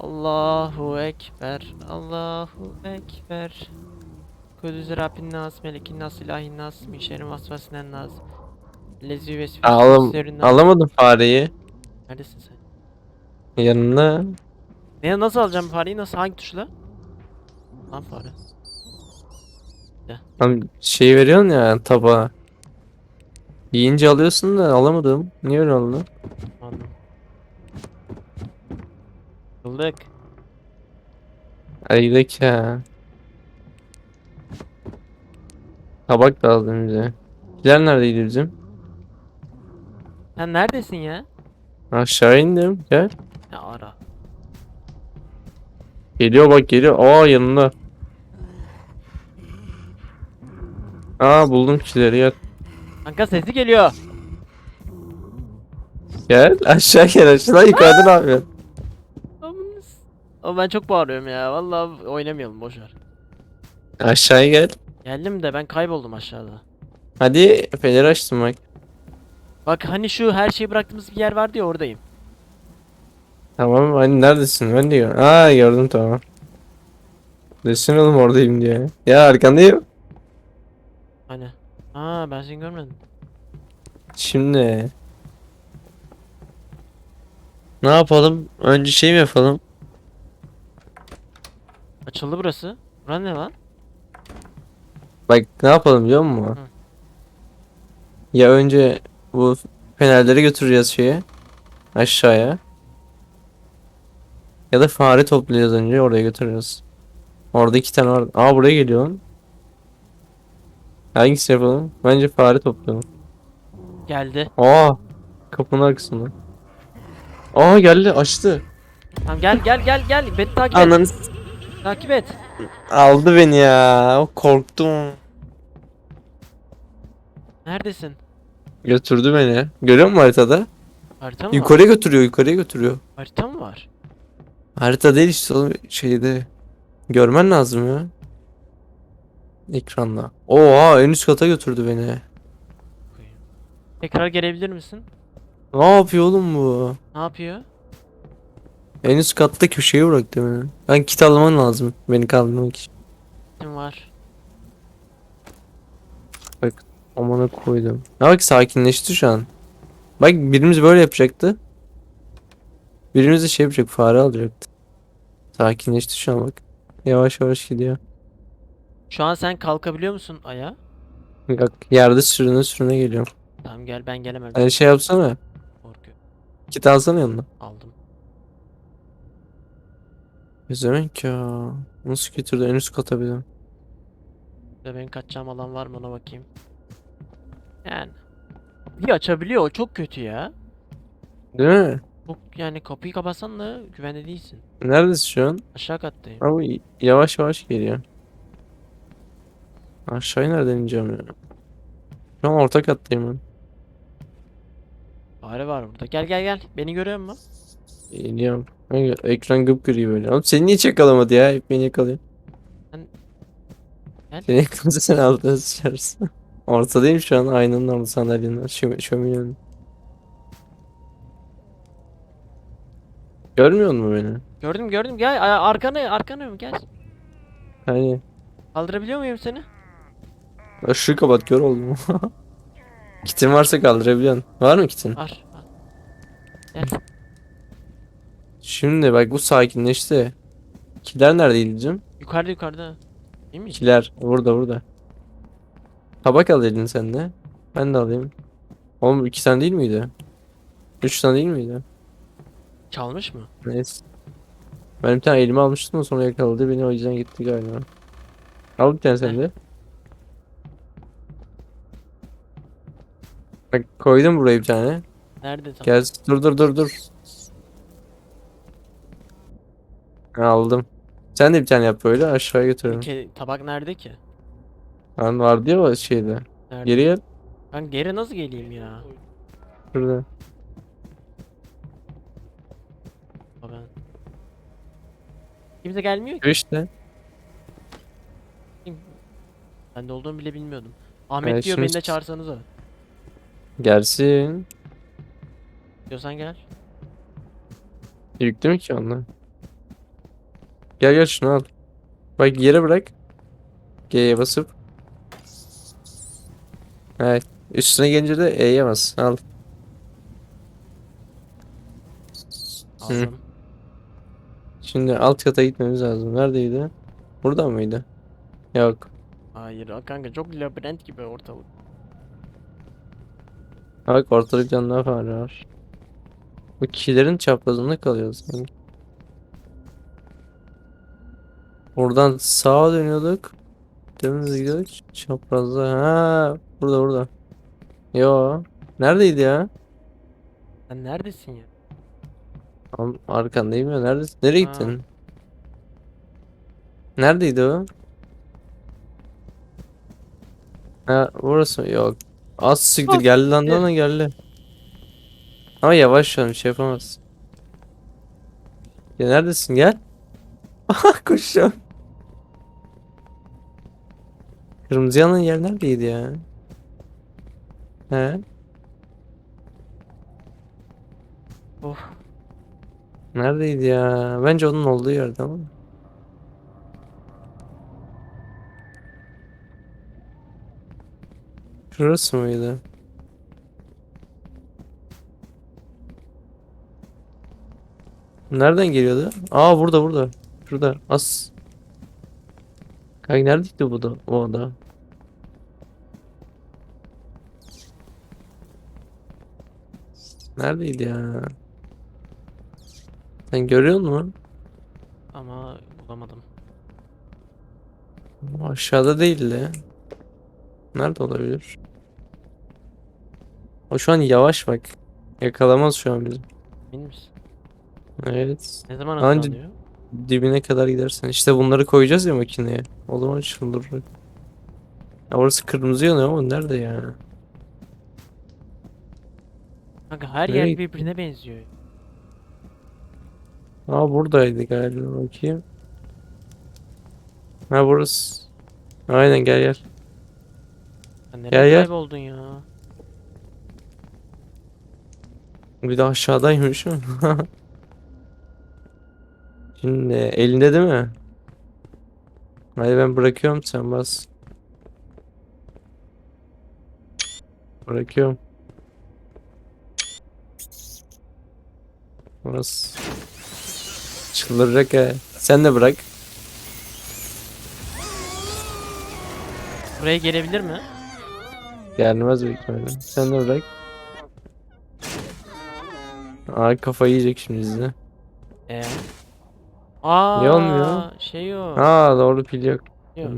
Allahu Ekber. Allahu Ekber. Kudüs Rabbin nas, melikin nas, ilahin nas, min şerri vasvasinen nas. Lezi ve Alım, alamadım fareyi. Neredesin sen? Yanına. Ne nasıl alacağım fareyi? Nasıl? Hangi tuşla? Lan fare. Lan şey veriyorsun ya tabağa. Yiyince alıyorsun da alamadım. Niye öyle oldu? Anladım. Kıldık. Hadi gidelim ya. Tabak da aldım bize. Gider neredeydi bizim? Sen neredesin ya? Aşağı indim. Gel. Ya ara. Geliyor bak geliyor. Aa yanında. Aa buldum kişileri gel. Kanka sesi geliyor. Gel aşağı gel aşağı yukarıda ne yapıyorsun? Ama ben çok bağırıyorum ya. Vallahi oynamayalım boş ver. Aşağıya gel. Geldim de ben kayboldum aşağıda. Hadi feneri açtım bak. Bak hani şu her şeyi bıraktığımız bir yer vardı ya oradayım. Tamam hani neredesin? Ben gör. Aa gördüm tamam. Desin oğlum oradayım diye. Ya arkandayım. Hani. Aa ben seni görmedim. Şimdi. Ne yapalım? Önce şey mi yapalım? Açıldı burası. Bura ne lan? Bak ne yapalım biliyor musun? Hı. Ya önce bu fenerleri götüreceğiz şeye. Aşağıya. Ya da fare toplayacağız önce oraya götüreceğiz. Orada iki tane var. Aa buraya geliyor lan. Hangisi yapalım? Bence fare toplayalım. Geldi. Aa kapının arkasında. Aa geldi açtı. Tamam gel gel gel gel. Beni takip et. Ananı Takip et. aldı beni ya. Korktum. Neredesin? Götürdü beni. Görüyor musun haritada? Harita mı var? Yukarıya götürüyor, yukarıya götürüyor. Harita mı var? Harita değil işte oğlum şeyde. Görmen lazım ya. Ekranda. Oha en üst kata götürdü beni. Tekrar gelebilir misin? Ne yapıyor oğlum bu? Ne yapıyor? En üst katta köşeye bıraktı beni. Ben kit alman lazım beni kaldırmak için. Var? Amına koydum. Ya bak sakinleşti şu an. Bak birimiz böyle yapacaktı. Birimiz de şey yapacak fare alacaktı. Sakinleşti şu an bak. Yavaş yavaş gidiyor. Şu an sen kalkabiliyor musun aya? Bak yerde sürüne sürüne geliyor. Tamam gel ben gelemem. Hani şey yapsana. Korkuyorum. Kit alsana yanına. Aldım. Pezevenk ya. Nasıl getirdi en üst kata bir de. Benim kaçacağım alan var mı ona bakayım. Yani. Kapıyı açabiliyor o çok kötü ya. Değil mi? Çok yani kapıyı kapatsan da güvende değilsin. Neredesin şu an? Aşağı kattayım. Ama yavaş yavaş geliyor. Aşağıya nereden ineceğim ya? Şu an orta kattayım ben. Fare var burada. Gel gel gel. Beni görüyor musun? İniyorum. Ay, Ekran gıpgri böyle. Oğlum seni niye hiç yakalamadı ya? Hep beni yakalıyor. Ben- Gel. Seni yakalamasa sen altına sıçarsın. Ortadayım şu an aynanın orada sandalyenin. Şö şöminenin. Görmüyor musun beni? Gördüm gördüm. Gel a- arkana gel. Hani Kaldırabiliyor muyum seni? ışığı kapat kör oldum. kitin varsa kaldırabiliyorsun. Var mı kitin? Var. var. Gel. Şimdi bak bu sakinleşti. Kiler neredeydi bizim? Yukarıda yukarıda. Değil mi? Kiler burada burada. Tabak al dedin sen de. Ben de alayım. Oğlum iki tane değil miydi? Üç tane değil miydi? Çalmış mı? Neyse. Ben bir tane elime almıştım da sonra yakaladı beni o yüzden gitti galiba. Al bir tane sen de. Bak koydum buraya bir tane. Nerede tam? Gel dur dur dur dur. Ha, Aldım. Sen de bir tane yap böyle aşağıya götürüyorum. Ke- tabak nerede ki? Lan vardı ya o şeyde. Nerede? Geri gel. Ben geri nasıl geleyim ya? Şurada. Aa, Ben. Kimse gelmiyor ki. İşte. Ben de olduğumu bile bilmiyordum. Ahmet Evet, diyor şimdi- beni de çağırsanıza. Gelsin. Diyorsan gel. Yüklü mü ki onlar? Gel gel şunu al. Bak yere bırak. G'ye basıp. Evet. Üstüne gelince de E'ye bas. Al. Hı. Şimdi alt kata gitmemiz lazım. Neredeydi? Burada mıydı? Yok. Hayır kanka çok labirent gibi ortalık. Bak ortalık canlı var. Bu kişilerin çaprazında kalıyoruz sanki. Buradan sağa dönüyorduk. Dönüyoruz gidiyorduk. Çaprazda. Ha, burada burada. Yo. Neredeydi ya? Sen neredesin ya? Am- Arkandayım ya. Neredesin? Nereye Ha. gittin? Neredeydi o? Ha, burası mı? Yok. Az siktir geldi lan lan geldi. Ama yavaş bir şey yapamaz. Ya neredesin gel. Koşacağım. Kırmızı yanan yer neredeydi ya? He? Of. Neredeydi ya? Bence onun olduğu yerde ama. Şurası mıydı? Nereden geliyordu? Aa burada burada. Şurada. As. Kanka neredeydi bu da? O da. Neredeydi ya? Sen görüyor musun? Ama bulamadım. O Aşağıda değildi. Nerede olabilir? O şu an yavaş bak. Yakalamaz şu an bizi. Emin misin? Evet. Ne zaman Anca- hızlanıyor? Dibine kadar gidersen. İşte bunları koyacağız ya makineye. O zaman çıldırır. Ya orası kırmızı yanıyor ama nerede ya? Kanka her Nereye yer birbirine benziyor. Aa buradaydı galiba bakayım. Ha burası. Aynen gel gel. Sen nereye Gel, gel. kayboldun ya? Bir de aşağıdaymış mı? Şimdi elinde değil mi? Hadi ben bırakıyorum sen bas. Bırakıyorum. Burası. Çıldıracak he. Sen de bırak. Buraya gelebilir mi? Gelmez büyük ihtimalle. Sen de bırak. Aa kafayı yiyecek şimdi bizde. Ee. Aa, Niye olmuyor? Şey yok. Aa doğru pil yok. yok.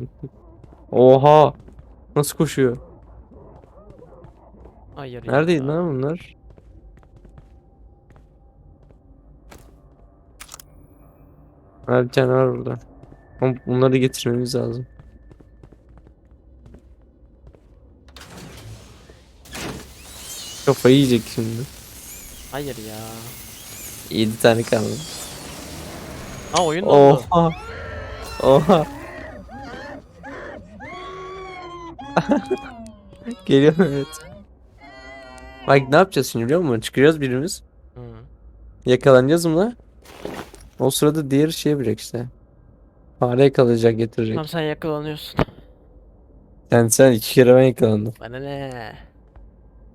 Oha. Nasıl koşuyor? Hayır. Neredeydi lan bunlar? Ha bir tane var burada. Ama bunları getirmemiz lazım. Kafayı yiyecek şimdi. Hayır ya. 7 tane kaldı. Ha oyun dondu. Oha. Oha. Geliyor evet. Bak ne yapacağız şimdi biliyor musun? Çıkacağız birimiz. Hı. Yakalanacağız mı? O sırada diğer şey yapacak işte. Fare yakalayacak getirecek. Tamam sen yakalanıyorsun. Yani sen iki kere ben yakalandım. Bana ne?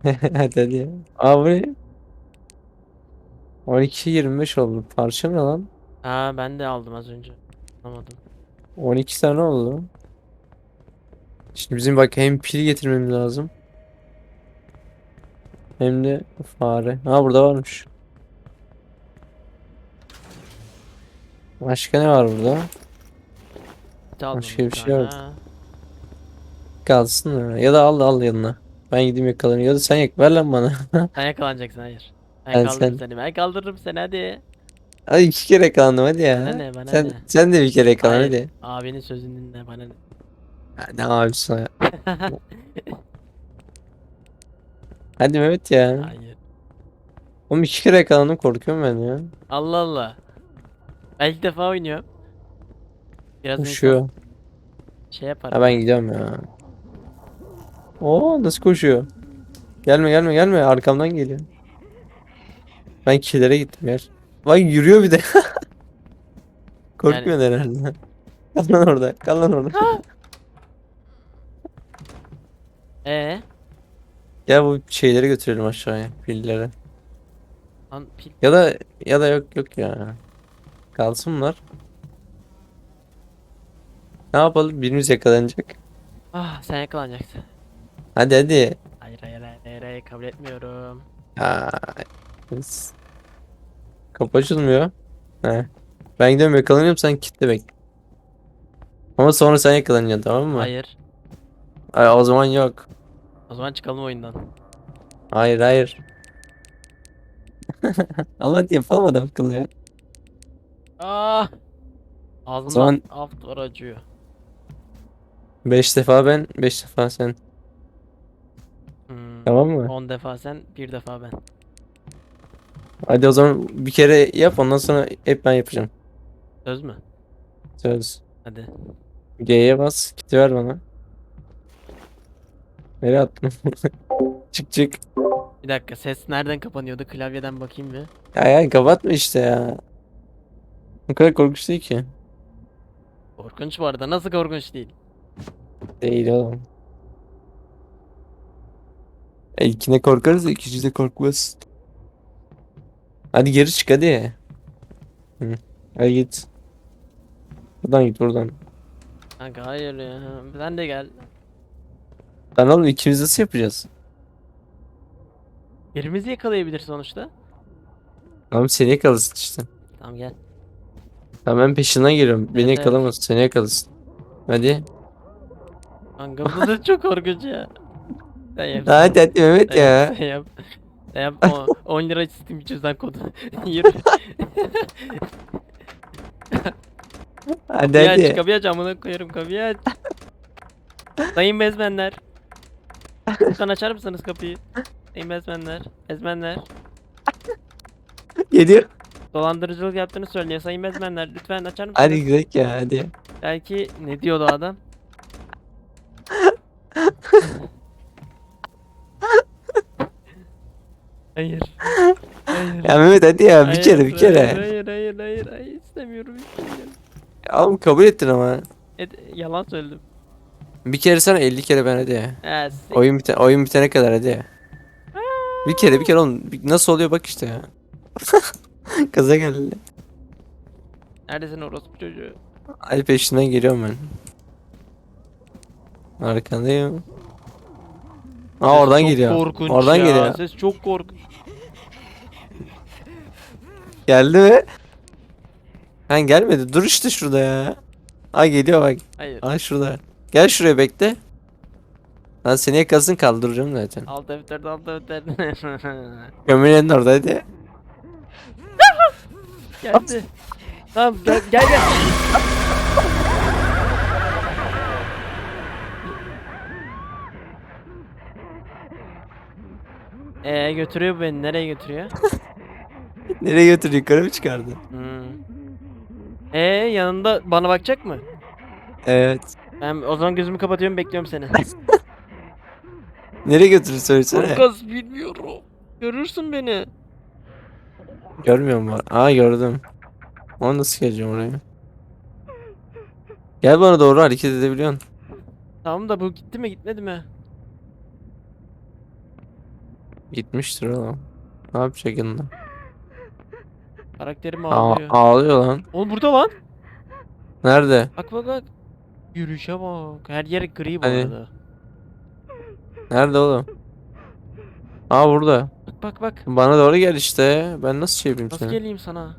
hadi hadi ya. Aa bu ne? 12 25 oldu. Parça ne lan? Ha ben de aldım az önce. Anlamadım. 12 tane oldu. Şimdi bizim bak hem pil getirmemiz lazım. Hem de fare. Ha burada varmış. Başka ne var burada? Bir de aldım Başka bir şey yok. tane. Kalsın ya. Ya da al al yanına. Ben gideyim yakalanayım. Ya da sen yak. Ver lan bana. Sen yakalanacaksın hayır. Ben Ben kaldırırım sen- seni. Ben kaldırırım seni hadi. Hadi iki kere yakalandım hadi ya. Bana ne, bana sen, ne? sen de bir kere Hayır. hadi. Abinin sözünü dinle bana ne? Ya Ne abisi ya. Hadi Mehmet ya. Hayır. Oğlum iki kere yakalandım korkuyorum ben ya. Allah Allah. Ben ilk defa oynuyorum. Biraz Koşuyor. şey yapar. Ha ben gidiyorum ya. Oo nasıl koşuyor? Gelme gelme gelme arkamdan geliyor. Ben kilere gittim gel. Bak yürüyor bir de. Korkmuyorsun herhalde. Kal lan orada. Kal lan orada. Ee, Ya bu şeyleri götürelim aşağıya. Pilleri. lan pil. Ya da ya da yok yok ya. Kalsın bunlar. Ne yapalım? Birimiz yakalanacak. Ah sen yakalanacaksın. Hadi hadi. Hayır hayır hayır hayır, hayır kabul etmiyorum. Ha. biz- Kapı açılmıyor. He. Ben gidiyorum yakalanıyorum sen kitle bek. Ama sonra sen yakalanacaksın tamam mı? Hayır. Ay, o zaman yok. O zaman çıkalım oyundan. Hayır hayır. Allah hadi yapalım adam akıllı ya. Ah. Ağzımdan zaman- alt var acıyor. 5 defa ben 5 defa sen. Hmm. Tamam mı? 10 defa sen, bir defa ben. Hadi o zaman bir kere yap ondan sonra hep ben yapacağım. Söz mü? Söz. Hadi. G'ye bas. Kiti ver bana. Nereye attın? çık çık. Bir dakika ses nereden kapanıyordu? Klavyeden bakayım bir. Ya ya kapatma işte ya. O kadar korkunç değil ki. Korkunç bu arada. Nasıl korkunç değil? Değil oğlum. E, İlkine korkarız da ikinci de korkmaz. Hadi geri çık hadi. Hı. Hadi git. Buradan git buradan. Kanka hayır ya. Sen de gel. Lan oğlum ikimiz nasıl yapacağız? Birimizi yakalayabilir sonuçta. Tamam seni yakalasın işte. Tamam gel. Tamam ben peşinden geliyorum. Beni Evet, yakalamaz. Seni yakalasın. Hadi. Kanka bu da çok korkunç ya. Sen yap. Hadi hadi Mehmet ya. Sen yap. Yap. O- 10 lira Steam cüzdan kodu. Yürü. Hadi Kapıyı aç, hadi. kapıyı aç amına koyarım kapıyı aç. Sayın bezmenler. Lütfen açar mısınız kapıyı? Sayın bezmenler. Bezmenler. Geliyor. Dolandırıcılık yaptığını söylüyor. Sayın bezmenler lütfen açar mısınız? Hadi gidelim ya hadi. Belki ne diyordu adam? hayır. Hayır. Ya Mehmet hadi ya bir Hayır, kere bir kere. Hayır hayır hayır hayır, hayır. istemiyorum istemiyorum. Oğlum kabul ettin ama. Et, yalan söyledim. Bir kere sen 50 kere ben hadi. Ha, sik- Oyun bite oyun bitene kadar hadi. Bir kere bir kere oğlum Bir- nasıl oluyor bak işte ya. Kaza geldi. Neredesin orospu çocuğu? Ay peşinden geliyorum ben. Arkandayım. Aa Ses oradan çok geliyor. Korkunç Oradan ya. geliyor. Ses çok korkunç. Geldi mi? Ha gelmedi. Dur işte şurada ya. Aa geliyor bak. Hayır. Aa şurada. Gel şuraya bekle. Lan seni yakalasın kaldıracağım zaten. Alt F4 alt F4. Gömülenin orada hadi. Geldi. Tamam gel gel gel. Ee götürüyor beni. Nereye götürüyor? Nereye götürdü? Yukarı mı çıkardı? Hmm. Ee yanında bana bakacak mı? Evet. Ben o zaman gözümü kapatıyorum bekliyorum seni. Nereye götürdü söylesene. Orkas bilmiyorum. Görürsün beni. Görmüyor mu? Aa gördüm. Onu nasıl geleceğim oraya? Gel bana doğru hareket edebiliyorsun. Tamam da bu gitti mi gitmedi mi? Gitmiştir oğlum. Ne yapacak yanında? Karakterim Aa, ağlıyor. ağlıyor lan. Oğlum burada lan. Nerede? Bak bak bak. Yürüyüşe bak. Her yer gri bu Hani? arada. Nerede oğlum? Aa burada. Bak bak bak. Bana doğru gel işte. Ben nasıl şey yapayım Nasıl seni? geleyim sana?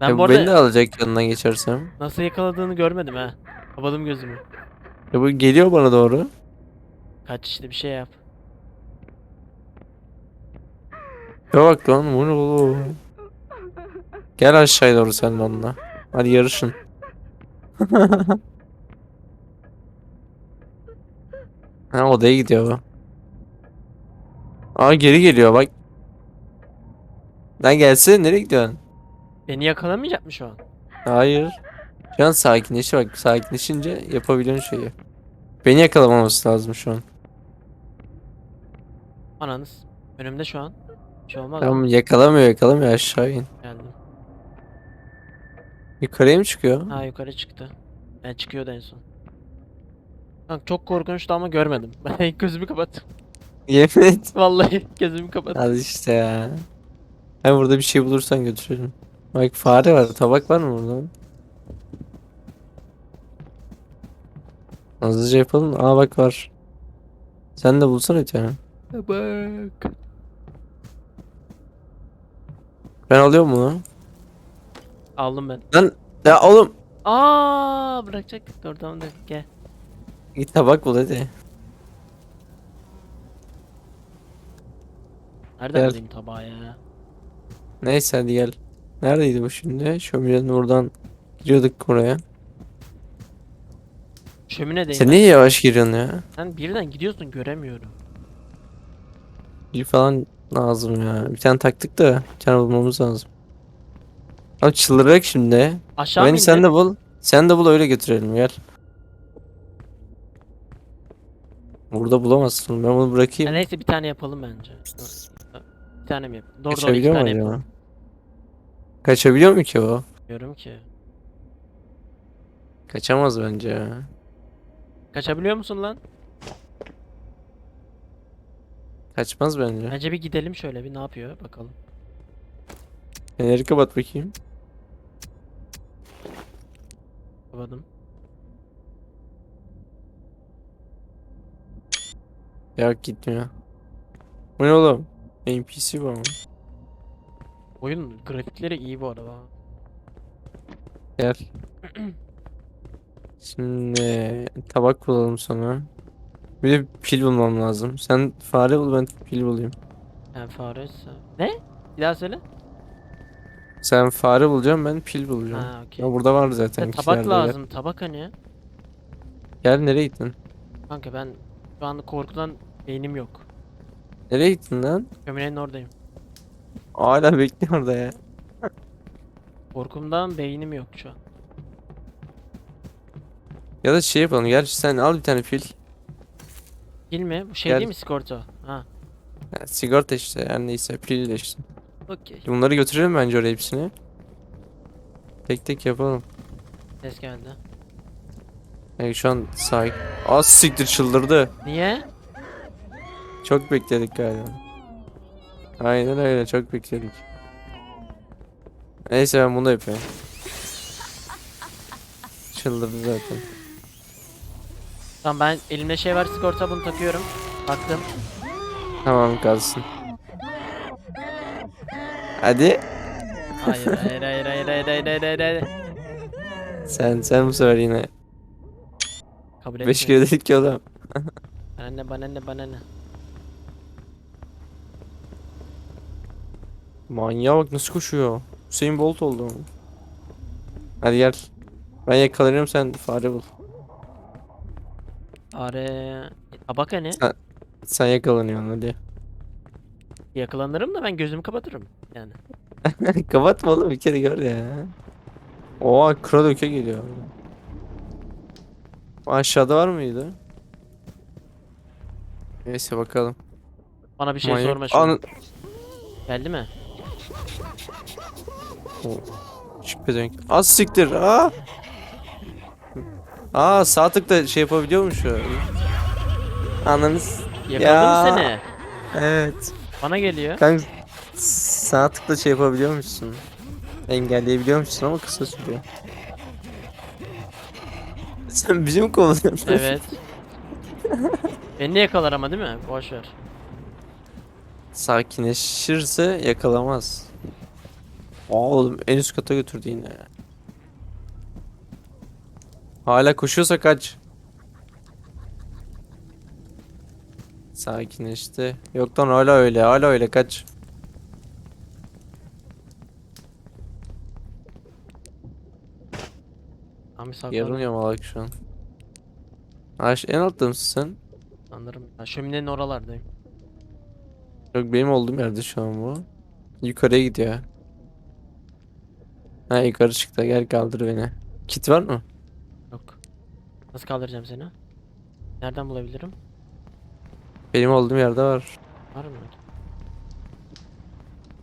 Ben Ya bu bu beni de arada alacak yanından geçersem. nasıl yakaladığını görmedim ha. Kapadım gözümü. Ya bu geliyor bana doğru. Kaç işte bir şey yap. Ya bak lan bu ne oğlum? Gel aşağıya doğru sen onunla. Hadi yarışın. ha odaya gidiyor bu. Aa geri geliyor bak. Lan gelsene nereye gidiyorsun? Beni yakalamayacak mı şu an? Hayır. Şu an sakinleş bak. Sakinleşince yapabiliyorsun şeyi. Beni yakalamaması lazım şu an. Ananız. Önümde şu an. Bir şey olmaz. Tamam yakalamıyor yakalamıyor aşağı in. Geldim. Yukarıya mı çıkıyor? Ha yukarı çıktı. Yani çıkıyordu en son. Kanka çok korkunçtu ama görmedim. Ben gözümü kapattım. Yemin et. Vallahi gözümü kapattım. Hadi işte ya. Ha burada bir şey bulursan götürelim. Bak fare var. Tabak var mı burada? Hızlıca yapalım. Aa bak var. Sen de bulsana bir tane. Bak. Ben alıyorum bunu. Aldım ben. Lan ya oğlum. Aa bırakacaktık oradan da gel. Git tabak bul hadi. Nereden Gel. bulayım tabağı ya? Neyse hadi gel. Neredeydi bu şimdi? Şöminenin oradan giriyorduk oraya. Şöminedeyim. Sen ben. niye yavaş giriyorsun ya? Sen birden gidiyorsun göremiyorum. Bir falan lazım ya. Bir tane taktık da bir tane bulmamız lazım. Abi çıldıracak şimdi. Aşağı Beni sen de bul. Sen de bul öyle götürelim gel. Burada bulamazsın. Ben bunu bırakayım. neyse bir tane yapalım bence. Bir tane mi yapalım? Doğru doğru iki tane acaba? yapalım. Kaçabiliyor mu ki o? Diyorum ki. Kaçamaz bence ya. Kaçabiliyor musun lan? Kaçmaz bence. Bence bir gidelim şöyle bir ne yapıyor bakalım. Feneri kapat bakayım. Kapadım. Yok gitmiyor. Bu ne oğlum? NPC bu ama. Oyun grafikleri iyi bu arada. Gel. Şimdi tabak bulalım sana. Bir de pil bulmam lazım. Sen fare bul ben pil bulayım. Yani faresi. Ne? Bir daha söyle. Sen fare bulacağım ben pil bulacağım. Ha okey. Ya burada var zaten. Ya, tabak lazım. Tabak hani? Gel nereye gittin? Kanka ben şu anda korkudan beynim yok. Nereye gittin lan? Kömürenin oradayım. Hala bekliyor orada ya. Korkumdan beynim yok şu an. Ya da şey yapalım. Gel sen al bir tane pil. Değil mi? Bu şey Gel. değil mi sigorta? Ha. Ya, sigorta işte her neyse pil de işte. Okey. Bunları götürelim bence oraya hepsini. Tek tek yapalım. Ses geldi. Yani şu an sahip. Az siktir çıldırdı. Niye? Çok bekledik galiba. Aynen öyle çok bekledik. Neyse ben bunu yapıyorum. Çıldırdı zaten. Tamam ben elimde şey var sigorta bunu takıyorum. Taktım. Tamam kalsın. Hadi. Hayır hayır hayır hayır hayır hayır hayır hayır. Sen sen bu sefer yine. Kabul etmiyorum. 5 kere dedik ki oğlum. Bana ne bana ne bana ne. Manyağa bak nasıl koşuyor. Hüseyin Bolt oldu. Hadi gel. Ben yakalarım sen fare bul. Are tabak hani? Sen- Sen yakalanıyorsun hadi. Yakalanırım da ben gözümü kapatırım. Yani. Kapatma oğlum bir kere gör ya. Oha Kradok'e geliyor. Aşağıda var mıydı? Neyse bakalım. Bana bir şey Manyak- sorma şu an. Geldi mi? Şüphe Az siktir. Aa. Aa sağ tıkla şey yapabiliyormuş o. Ananız. Yakaladım seni. Evet. Bana geliyor. Kanka sağ tıkla şey yapabiliyormuşsun. Engelleyebiliyormuşsun ama kısa sürüyor. Sen bizi mi kovalıyorsun? Evet. Beni de yakalar ama değil mi? Boş ver. Sakinleşirse yakalamaz. Aa oğlum en üst kata götürdü yine ya. Hala koşuyorsa kaç. Sakinleşti. Yok lan hala öyle hala öyle kaç. Abi saklan. Yarın yamalak şu an. Ha, şu- en altta mısın sen? Sanırım. Ha, şöminenin oralardayım. Yok benim olduğum yerde şu an bu. Yukarıya gidiyor. Ha yukarı çıktı gel kaldır beni. Kit var mı? Nasıl kaldıracağım seni? Nereden bulabilirim? Benim olduğum yerde var. Var mı?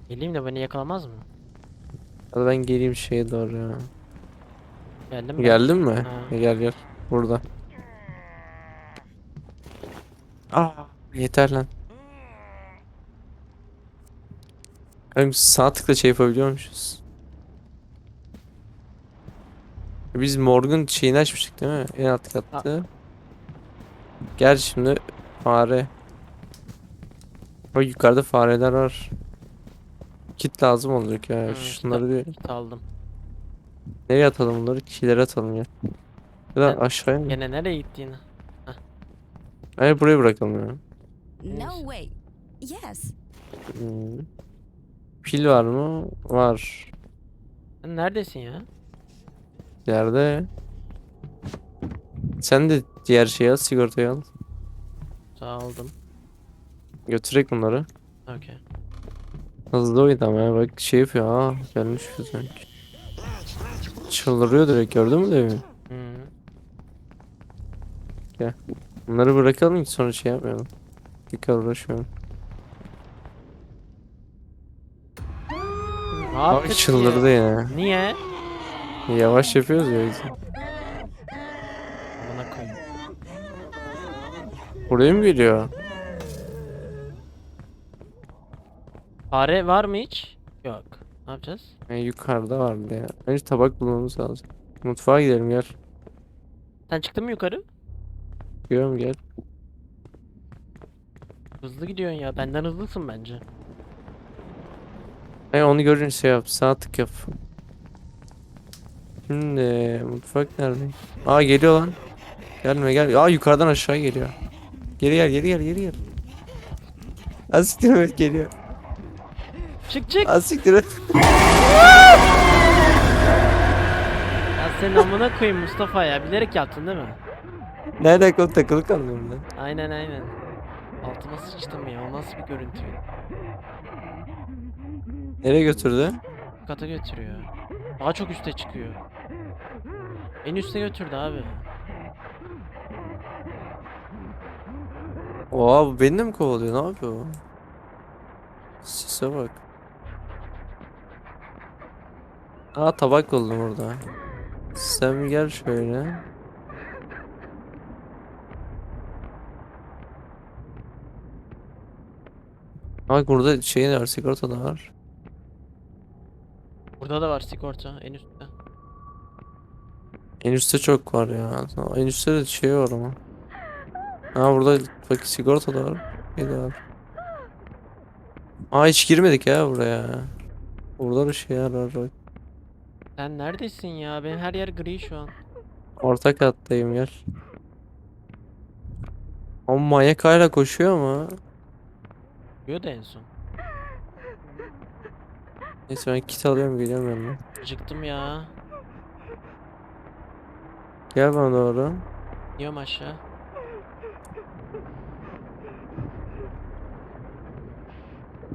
Geleyim de beni yakalamaz mı? Hadi ben geleyim şeye doğru ya. Geldim ben. Geldin mi? Ha. E, Gel gel. Burada. Aa, yeter lan. Oğlum sağ tıkla şey yapabiliyormuşuz. Biz Morgan şeyini açmıştık değil mi? En alt katta. Gel şimdi fare. O yukarıda fareler var. Kit lazım olacak ya. Hı, Şunları bir Git aldım. nereye atalım bunları? Kişilere atalım ya. Ya da aşağıya mı? Gene nereye gittiğini. Hayır buraya bırakalım ya. No way. Yes. Hmm. Pil var mı? Var. Sen neredesin ya? Yerde. Sen de diğer şeyi al, sigortayı al. Sağ aldım. Götürek bunları. Okey. Hızlı oyun ama ya bak şey yapıyor ha gelmiş sanki. Çıldırıyor direkt gördün mü demin? Hı. Bunları bırakalım ki sonra şey yapmayalım. Dikkat uğraşmayalım. Ne Abi yaptık ki? çıldırdı ya. Niye? Yavaş yapıyoruz ya. Bana koyayım. Buraya mı geliyor? Fare var mı hiç? Yok. Ne yapacağız? Ha, yukarıda vardı ya. Önce tabak bulmamız lazım. Mutfağa gidelim gel. Sen çıktın mı yukarı? Gidiyorum gel. Hızlı gidiyorsun ya. Benden hızlısın bence. Hey onu görünce şey yap. Sağ tık yap. Şimdi mutfak nerede? Aa geliyor lan. Gelme gel. Aa yukarıdan aşağı geliyor. Geri gel geri gel geri gel. Az siktir et geliyor. Çık çık. Az siktir et. Ya senin amına koyayım Mustafa ya. Bilerek yaptın değil mi? Ne alaka oğlum, takılı kalmıyorum ben. Aynen aynen. Altıma sıçtım ya. O nasıl bir görüntü? Nereye götürdü? Kata götürüyor. Daha çok üste çıkıyor. En üste götürdü abi. Oha bu beni de mi kovalıyor? Ne yapıyor bu? Sise bak. Aa tabak buldum orada. Sen bir gel şöyle. Bak burada şey var, sigorta da var. Burada da var sigorta en üstte. En üstte çok var ya. Tamam, En üstte de şey var ama. Ha burada bak sigorta da var. Bir de var. Aa hiç girmedik ya buraya. Burada da şeyler var bak. Sen neredesin ya? Benim her yer gri şu an. Orta kattayım gel. Ama manyak hala koşuyor ama. Da en son. Neyse ben kit alıyorum geliyorum yanına. Acıktım ya. Gel bana doğru. Yiyorum aşağı.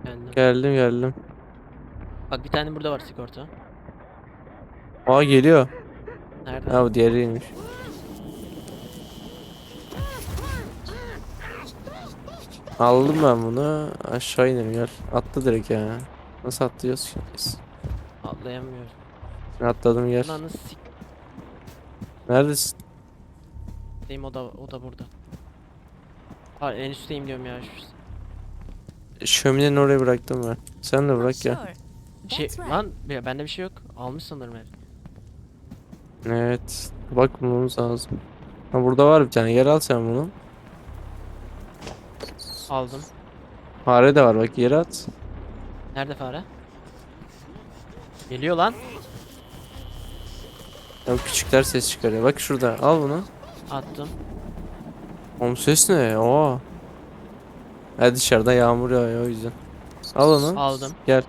Geldim. Geldim geldim. Bak bir tane burada var sigorta. Aa geliyor. Nerede? Ha bu diğeriymiş. Aldım ben bunu. Aşağı inelim gel. Attı direkt ya. Nasıl atlıyoruz ki? Atlayamıyorum. Atladım gel. Lan nasıl sik... Neredesin? Deyim o da o da burada. Hayır en üstteyim diyorum ya. Şu... Şöminenin oraya bıraktım ben. Sen de bırak ya. Şey, lan be- bende bir şey yok. Almış sanırım herif. Evet. Bak bulmamız lazım. Ha burada var bir tane. Yer al sen bunu. Aldım. Fare de var bak yere at. Nerede fare? Geliyor lan. Ya küçükler ses çıkarıyor. Bak şurada. Al bunu. Attım. Oğlum ses ne? Oo. Ha dışarıda yağmur yağıyor o yüzden. Al onu. Aldım. Gel.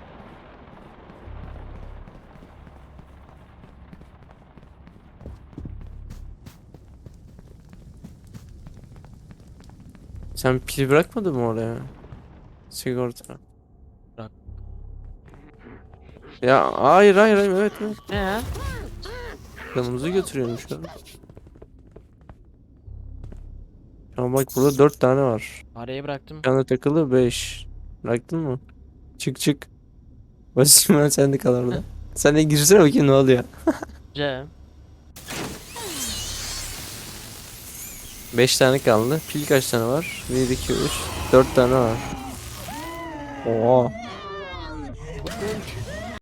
Sen pil bırakmadın mı oraya? Sigorta. Bırak. Ya hayır hayır evet evet. Ne ya? Yanımızı götürüyormuş ya. Ama bak burada dört tane var. Araya bıraktım. Yana takılı beş. Bıraktın mı? Çık çık. Basayım ben sen de kal orada. sen de girsene bakayım ne oluyor. C. Beş tane kaldı. Pil kaç tane var? Bir, iki, üç. Dört tane var. Oha.